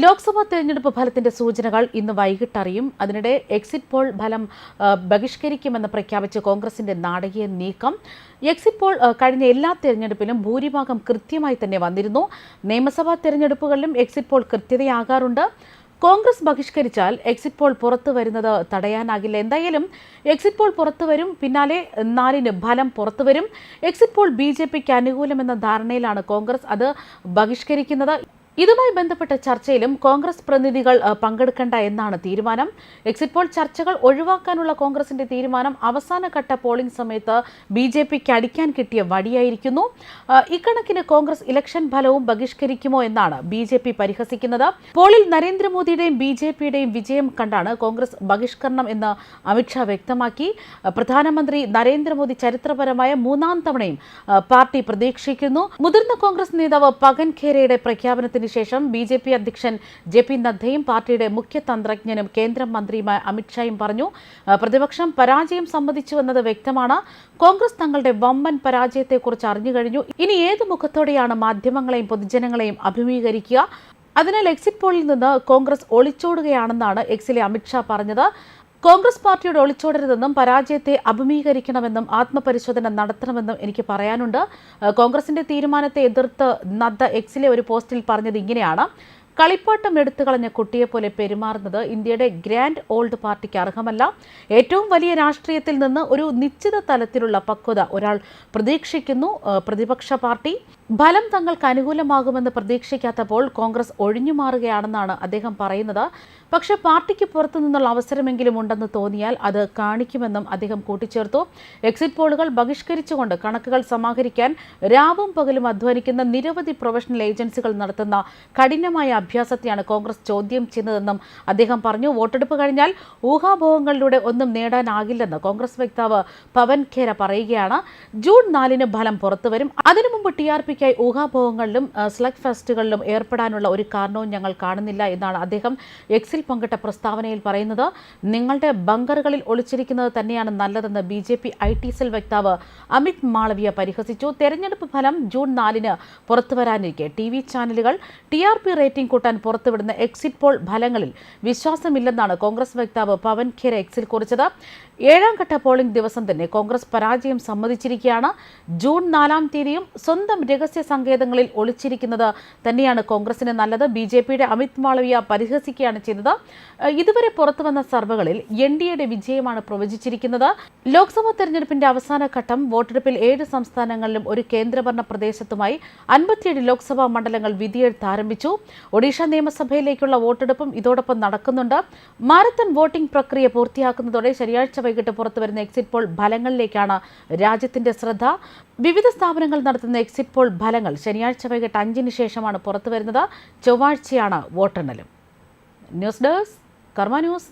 ലോക്സഭാ തെരഞ്ഞെടുപ്പ് ഫലത്തിന്റെ സൂചനകൾ ഇന്ന് വൈകിട്ട് അറിയും. അതിനിടെ എക്സിറ്റ് പോൾ ഫലം ബഹിഷ്കരിക്കുമെന്ന് പ്രഖ്യാപിച്ച് കോൺഗ്രസിന്റെ നാടകീയ നീക്കം. എക്സിറ്റ് പോൾ കഴിഞ്ഞ എല്ലാ തെരഞ്ഞെടുപ്പിലും ഭൂരിഭാഗം കൃത്യമായി തന്നെ വന്നിരുന്നു. നിയമസഭാ തെരഞ്ഞെടുപ്പുകളിലും എക്സിറ്റ് പോൾ കൃത്യതയാകാറുണ്ട്. കോൺഗ്രസ് ബഹിഷ്കരിച്ചാൽ എക്സിറ്റ് പോൾ പുറത്തു വരുന്നത് തടയാനാകില്ല. എന്തായാലും എക്സിറ്റ് പോൾ പുറത്തു വരും. പിന്നാലെ നാലിന് ഫലം പുറത്തു വരും. എക്സിറ്റ് പോൾ ബി ജെ പിക്ക് അനുകൂലമെന്ന ധാരണയിലാണ് കോൺഗ്രസ് അത് ബഹിഷ്കരിക്കുന്നത്. ഇതുമായി ബന്ധപ്പെട്ട ചർച്ചയിലും കോൺഗ്രസ് പ്രതിനിധികൾ പങ്കെടുക്കേണ്ട എന്നാണ് തീരുമാനം. എക്സിറ്റ് പോൾ ചർച്ചകൾ ഒഴിവാക്കാനുള്ള കോൺഗ്രസിന്റെ തീരുമാനം അവസാനഘട്ട പോളിംഗ് സമയത്ത് ബി ജെ പിക്ക് അടിക്കാൻ കിട്ടിയ വടിയായിരിക്കുന്നു. ഇക്കണക്കിന് കോൺഗ്രസ് ഇലക്ഷൻ ഫലവും ബഹിഷ്കരിക്കുമോ എന്നാണ് ബി ജെ പി പരിഹസിക്കുന്നത്. പോളിൽ നരേന്ദ്രമോദിയുടെയും ബി ജെ പിയുടെയും വിജയം കണ്ടാണ് കോൺഗ്രസ് ബഹിഷ്കരണം എന്ന് അമിത്ഷാ വ്യക്തമാക്കി. പ്രധാനമന്ത്രി നരേന്ദ്രമോദി ചരിത്രപരമായ മൂന്നാം തവണയും പാർട്ടി പ്രതീക്ഷിക്കുന്നു. മുതിർന്ന കോൺഗ്രസ് നേതാവ് പകൻ ഖേരയുടെ പ്രഖ്യാപനത്തിന് ശേഷം ബി ജെ പി അധ്യക്ഷൻ ജെ പി നദ്ദയും പാർട്ടിയുടെ മുഖ്യ തന്ത്രജ്ഞനും കേന്ദ്രമന്ത്രിയുമായ അമിത്ഷായും പറഞ്ഞു. പ്രതിപക്ഷം പരാജയം സമ്മതിച്ചുവെന്നത് വ്യക്തമാണ്. കോൺഗ്രസ് തങ്ങളുടെ വമ്പൻ പരാജയത്തെക്കുറിച്ച് അറിഞ്ഞു കഴിഞ്ഞു. ഇനി ഏത് മുഖത്തോടെയാണ് മാധ്യമങ്ങളെയും പൊതുജനങ്ങളെയും അഭിമുഖീകരിക്കുക? അതിനാൽ എക്സിറ്റ് പോളിൽ നിന്ന് കോൺഗ്രസ് ഒളിച്ചോടുകയാണെന്നാണ് എക്സിലെ അമിത്ഷാ പറഞ്ഞത്. കോൺഗ്രസ് പാർട്ടിയോട് ഒളിച്ചോടരുതെന്നും പരാജയത്തെ അഭിമീകരിക്കണമെന്നും ആത്മപരിശോധന നടത്തണമെന്നും എനിക്ക് പറയാനുണ്ട്. കോൺഗ്രസിന്റെ തീരുമാനത്തെ എതിർത്ത് നദ്ദ എക്സിലെ ഒരു പോസ്റ്റിൽ പറഞ്ഞത് ഇങ്ങനെയാണ്. കളിപ്പാട്ടം എടുത്തു കളഞ്ഞ കുട്ടിയെപ്പോലെ പെരുമാറുന്നത് ഇന്ത്യയുടെ ഗ്രാൻഡ് ഓൾഡ് പാർട്ടിക്ക് അർഹമല്ല. ഏറ്റവും വലിയ രാഷ്ട്രീയത്തിൽ നിന്ന് ഒരു നിശ്ചിത തലത്തിലുള്ള പക്വത ഒരാൾ പ്രതീക്ഷിക്കുന്നു പ്രതിപക്ഷ പാർട്ടി. ഫലം തങ്ങൾക്ക് അനുകൂലമാകുമെന്ന് പ്രതീക്ഷിക്കാത്തപ്പോൾ കോൺഗ്രസ് ഒഴിഞ്ഞു മാറുകയാണെന്നാണ് അദ്ദേഹം പറയുന്നത്. പക്ഷേ പാർട്ടിക്ക് പുറത്തു നിന്നുള്ള അവസരമെങ്കിലും ഉണ്ടെന്ന് തോന്നിയാൽ അത് കാണിക്കുമെന്നും അദ്ദേഹം കൂട്ടിച്ചേർത്തു. എക്സിറ്റ് പോളുകൾ ബഹിഷ്കരിച്ചുകൊണ്ട് കണക്കുകൾ സമാഹരിക്കാൻ രാവും പകലും അധ്വാനിക്കുന്ന നിരവധി പ്രൊഫഷണൽ ഏജൻസികൾ നടത്തുന്ന കഠിനമായ അഭ്യാസത്തെയാണ് കോൺഗ്രസ് ചോദ്യം ചെയ്യുന്നതെന്നും അദ്ദേഹം പറഞ്ഞു. വോട്ടെടുപ്പ് കഴിഞ്ഞാൽ ഊഹാഭോഹങ്ങളിലൂടെ ഒന്നും നേടാനാകില്ലെന്ന് കോൺഗ്രസ് വക്താവ് പവൻ ഖേര പറയുകയാണ്. ജൂൺ നാലിന് ഫലം പുറത്തുവരും അതിനു മുമ്പ് ടി ആർ പിക്കായി ഊഹാഭോഹങ്ങളിലും സ്ലഗ് ഫെസ്റ്റുകളിലും ഏർപ്പെടാനുള്ള ഒരു കാരണവും ഞങ്ങൾ കാണുന്നില്ല എന്നാണ് അദ്ദേഹം എക്സിൽ പങ്കിട്ട പ്രസ്താവനയിൽ പറയുന്നത്. നിങ്ങളുടെ ബങ്കറുകളിൽ ഒളിച്ചിരിക്കുന്നത് തന്നെയാണ് നല്ലതെന്ന് B J P I T cell വക്താവ് അമിത് മാളവിയ പരിഹസിച്ചു. തെരഞ്ഞെടുപ്പ് ഫലം ജൂൺ നാലിന് പുറത്തുവരാനിരിക്കെ ടി വി ചാനലുകൾ ടി ആർ പി റേറ്റിംഗ് കൂട്ടാൻ പുറത്തുവിടുന്ന എക്സിറ്റ് പോൾ ഫലങ്ങളിൽ വിശ്വാസമില്ലെന്നാണ് കോൺഗ്രസ് വക്താവ് പവൻ ഖേര എക്സിൽ കുറിച്ചത്. ഏഴാം ഘട്ട പോളിംഗ് ദിവസം തന്നെ കോൺഗ്രസ് പരാജയം സമ്മതിച്ചിരിക്കുകയാണ്. ജൂൺ നാലാം തീയതിയും സ്വന്തം രഹസ്യ സങ്കേതങ്ങളിൽ ഒളിച്ചിരിക്കുന്നത് തന്നെയാണ് കോൺഗ്രസിന് നല്ലത്. ബി ജെ പിയുടെ അമിത് മാളവിയ പരിഹസിക്കുകയാണ് ചെയ്തത്. ഇതുവരെ പുറത്തുവന്ന സർവകളിൽ എൻ ഡി എയുടെ വിജയമാണ് പ്രവചിച്ചിരിക്കുന്നത്. ലോക്സഭാ തെരഞ്ഞെടുപ്പിന്റെ അവസാന ഘട്ടം വോട്ടെടുപ്പിൽ ഏഴ് സംസ്ഥാനങ്ങളിലും ഒരു കേന്ദ്രഭരണ പ്രദേശത്തുമായി അൻപത്തിയേഴ് ലോക്സഭാ മണ്ഡലങ്ങൾ വിധിയെഴുത്ത് ആരംഭിച്ചു. ഒഡീഷ നിയമസഭയിലേക്കുള്ള വോട്ടെടുപ്പും ഇതോടൊപ്പം നടക്കുന്നുണ്ട്. മാരത്തൺ വോട്ടിംഗ് പ്രക്രിയ പൂർത്തിയാക്കുന്നതോടെ ശനിയാഴ്ച വൈകിട്ട് പുറത്തുവരുന്ന എക്സിറ്റ് പോൾ ഫലങ്ങളിലേക്കാണ് രാജ്യത്തിന്റെ ശ്രദ്ധ. വിവിധ സ്ഥാപനങ്ങൾ നടത്തുന്ന എക്സിറ്റ് പോൾ ഫലങ്ങൾ ശനിയാഴ്ച വൈകിട്ട് അഞ്ചിന് ശേഷമാണ് പുറത്തുവരുന്നത് ചൊവ്വാഴ്ചയാണ് വോട്ടെണ്ണലും. News desk Karma news.